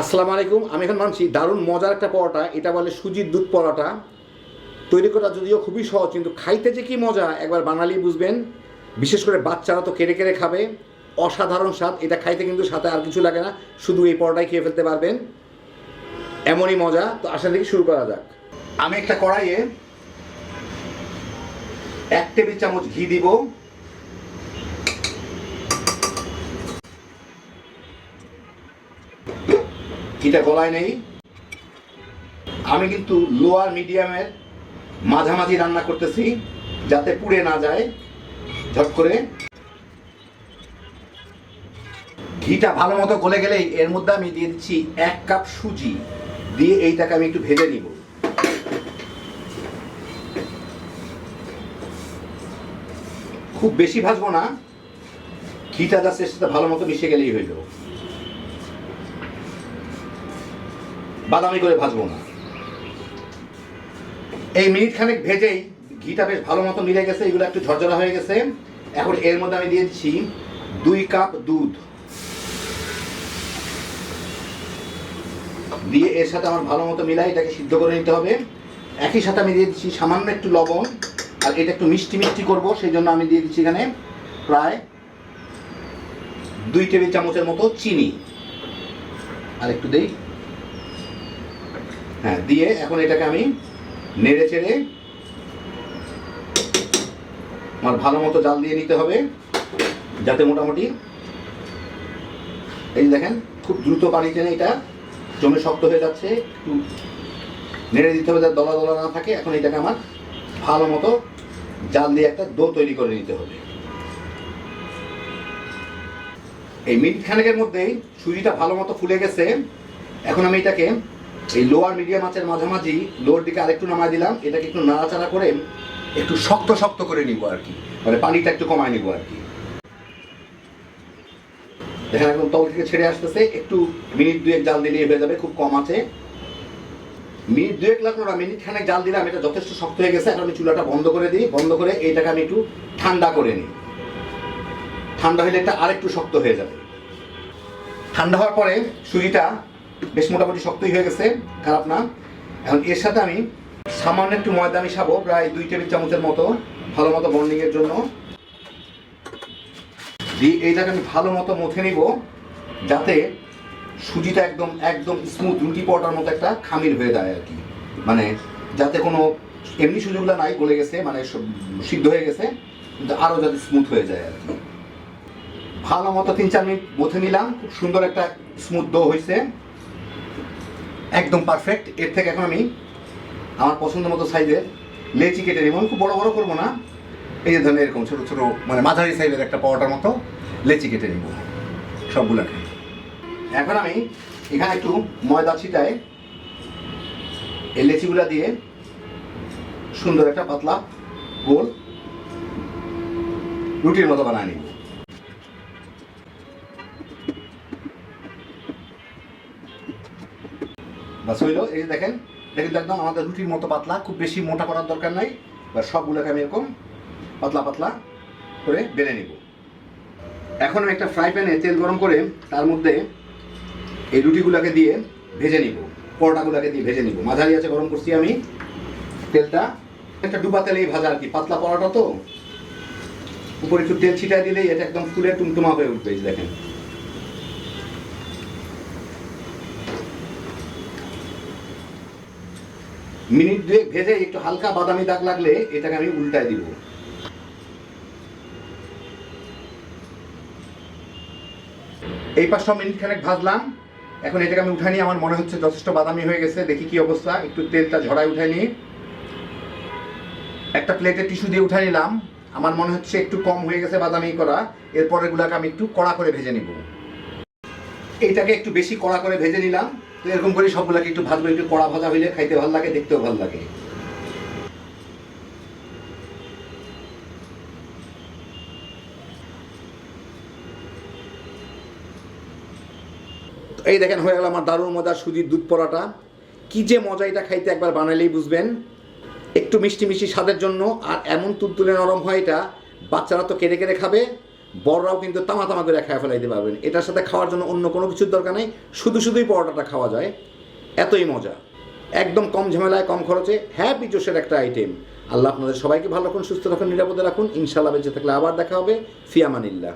আসসালামু আলাইকুম, আমি এখন মানছি দারুণ মজার একটা পরোটা, এটা বলে সুজির দুধ পরোটা। তৈরি করা যদিও খুবই সহজ, কিন্তু খাইতে যে কি মজা, একবার বাঙালি বুঝবেন। বিশেষ করে বাচ্চারা তো কেড়ে কেড়ে খাবে, অসাধারণ স্বাদ, এটা খাইতে কিন্তু সাথে আর কিছু লাগে না, শুধু এই পরোটাই খেয়ে ফেলতে পারবেন। এমনই মজা, তো আসা থেকে শুরু করা যাক। আমি একটা কড়াইয়ে এক টেবিল চামচ ঘি দিব ঘিটা গলায় নেই? আমি কিন্তু লোয়ার মিডিয়ামের মাঝামাঝি রান্না করতেছি, যাতে পুড়ে না যায়। ঝট করে। ঘিটা ভালো মতো গলে গেলেই এর মধ্যে আমি দিয়ে দিচ্ছি এক কাপ সুজি। দিয়ে এইটাকে আমি একটু ভেজে নিব। খুব বেশি ভাজবো না। ঘিটা জাস্ট এর ভালো মতো মিশে গেলেই হইল বাদামি করে ভাজবো না। এই মিনিট খানেক ভেজেই ঘিটা বেশ ভালো মতো মিলে গেছে, এগুলো একটু ঝরঝরা হয়ে গেছে। এখন এর মধ্যে আমি দিয়ে দিচ্ছি দুই কাপ দুধ। দিয়ে এর সাথে আমার ভালো মতো মিলাই এটাকে সিদ্ধ করে নিতে হবে। একই সাথে আমি দিয়ে দিচ্ছি সামান্য একটু লবণ, আর এটা একটু মিষ্টি মিষ্টি করব, সেই জন্য আমি দিয়ে দিচ্ছি এখানে প্রায় দুই টেবিল চামচের মতো চিনি। আর একটু দেই। হ্যাঁ দিয়ে এখন এটাকে আমি নেড়ে চেড়ে আমার ভালো মতো জাল দিয়ে নিতে হবে, যাতে মোটামুটি এই দেখেন, খুব দ্রুত পানি টেনে এটা জমে শক্ত হয়ে যাচ্ছে, একটু নেড়ে দিতে হবে যাতে দলা দলা না থাকে। এখন এটাকে আমার ভালো মতো জাল দিয়ে একটা ডো তৈরি করে নিতে হবে। এই মিনিট খানেকের মধ্যেই সুজিটা ভালো মতো ফুলে গেছে। এখন আমি এটাকে এই লোয়ার মিডিয়াম আঁচের মাঝামাঝি লোয়ার দিকে আরেকটু নামায় দিলাম, এটাকে একটু নাড়াচাড়া করে একটু শক্ত শক্ত করে নিব আর কি। মানে পানিটা একটু কমায় নিব আর কি। দেখেন একদম তল থেকে ছেড়ে আসতেছে, একটু মিনিট দুয়েক জাল দিলেই হয়ে যাবে, খুব কম আছে। মিনিট দুয়েক লাগল না, মিনিট খানেক জাল দিলাম, এটা যথেষ্ট শক্ত হয়ে গেছে, এখন আমি চুলাটা বন্ধ করে দিই, বন্ধ করে এইটাকে আমি একটু ঠান্ডা করে নিই। ঠান্ডা হলে এটা আরেকটু শক্ত হয়ে যাবে। ঠান্ডা হওয়ার পরে সুজিটা বেশ মোটামুটি শক্তই হয়ে গেছে, খারাপ না। এখন এর সাথে আমি সামান্য একটু ময়দা মিশাবো, প্রায় দুই টেবিল চামচের মতো, ভালো মতো বন্ডিং এর জন্য। দিয়ে এইটাকে আমি ভালো মতো মথে নিব, যাতে সুজিটা একদম একদম স্মুথ রুটি পরোটার মতো একটা খামির হয়ে যায় আর কি। মানে যাতে কোনো এমনি সুযোগগুলো নাই, গলে গেছে মানে সিদ্ধ হয়ে গেছে, কিন্তু আরও যাতে স্মুথ হয়ে যায় আর কি। ভালো মতো তিন চার মিনিট মথে নিলাম, খুব সুন্দর একটা স্মুথ ডো হয়েছে একদম পারফেক্ট এর থেকে এখন আমি আমার পছন্দ মতো সাইজের লেচি কেটে নিব। খুব বড় বড় করব না। এই যে ধরেন এরকম ছোটো ছোটো মানে মাঝারি সাইজের একটা পাওয়াটার মতো লেচি কেটে নিব সবগুলোকে। এখন আমি এখানে একটু ময়দা ছিটায় এই লেচিগুলা দিয়ে সুন্দর একটা পাতলা গোল রুটির মতো বানায় নিব। বাস হইল এই যে দেখেন এটা কিন্তু একদম আমাদের রুটির মতো পাতলা, খুব বেশি মোটা করার দরকার নাই। বা সবগুলোকে আমি এরকম পাতলা পাতলা করে বেলে নিব। এখন আমি একটা ফ্রাই প্যানে তেল গরম করে তার মধ্যে এই রুটিগুলোকে দিয়ে ভেজে নিব, পরোটাগুলোকে দিয়ে ভেজে নিব। মাঝারি আছে গরম করছি আমি তেলটা। একটা ডুবা তেলেই ভাজা আর কি, পাতলা পরোটা তো। উপরে একটু তেল ছিটাই দিলেই এটা একদম ফুলে টুমটুমা হয়ে উঠবে দেখেন। মিনিট দুয়েক ভেজে একটু হালকা বাদামি দাগ লাগলে এটাকে আমি উল্টায় দিব। এই পাঁচশো মিনিট খানেক ভাজলাম। এখন এটাকে আমি উঠাই নিয়ে আমার মনে হচ্ছে যথেষ্ট বাদামি হয়ে গেছে। দেখি কি অবস্থা, একটু তেলটা ঝরাই উঠাই নিই। একটা প্লেটে টিস্যু দিয়ে উঠাই নিলাম। আমার মনে হচ্ছে একটু কম হয়ে গেছে বাদামি করা। এরপরের গুলাকে আমি একটু কড়া করে ভেজে নিব। এইটাকে একটু বেশি কড়া করে ভেজে নিলাম। তো এরকম করে সবগুলোকে একটু ভাজবো একটু কড়া ভাজা হইলে খাইতে ভালো লাগে, দেখতেও ভালো লাগে। এই দেখেন, হয়ে গেল আমার দারুণ মজার সুজির দুধ পরাটা। কি যে মজা এটা খাইতে একবার বানালেই বুঝবেন। একটু মিষ্টি মিষ্টি স্বাদের জন্য আর এমন তুলতুলে নরম হয় এটা, বাচ্চারা তো কেড়ে কেড়ে খাবে। বড়রাও কিন্তু তামা তামা করে খায় ফেলাইতে পারবেন। এটার সাথে খাওয়ার জন্য অন্য কোনো কিছুর দরকার নেই। শুধু শুধুই পরোটাটা খাওয়া যায়। এতই মজা। একদম কম ঝামেলায়, কম খরচে হ্যাপি জোশের একটা আইটেম আল্লাহ আপনাদের সবাইকে ভালো রাখুন, সুস্থ রাখুন, নিরাপদে রাখুন। ইনশাল্লাহ বেঁচে থাকলে আবার দেখা হবে। ফিয়ামানিল্লাহ।